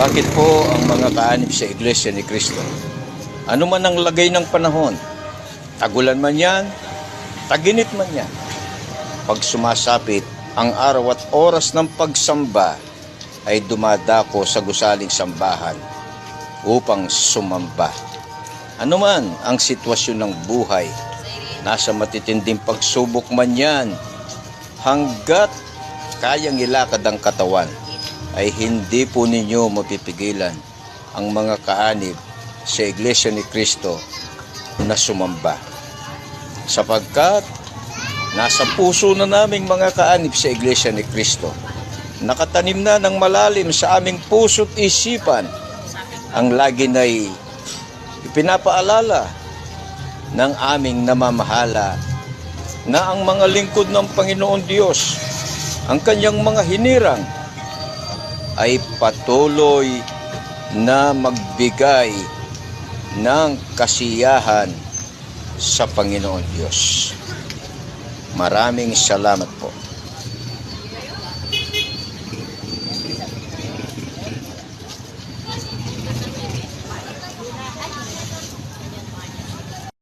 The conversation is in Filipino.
Bakit po ang mga kaanib sa Iglesia ni Kristo? Ano man ang lagay ng panahon, tagulan man yan, taginit man yan. Pag sumasapit ang araw at oras ng pagsamba, ay dumadako sa gusaling sambahan upang sumamba. Ano man ang sitwasyon ng buhay, nasa matitinding pagsubok man yan, hanggat kayang ilakad ang katawan, ay hindi po ninyo mapipigilan ang mga kaanib sa Iglesia ni Kristo na sumamba. Sapagkat nasa puso na naming mga kaanib sa Iglesia ni Kristo, nakatanim na ng malalim sa aming puso't isipan ang lagi na'y ipinapaalala ng aming namamahala na ang mga lingkod ng Panginoon Diyos, ang kanyang mga hinirang, ay patuloy na magbigay ng kasiyahan sa Panginoon Diyos. Maraming salamat po.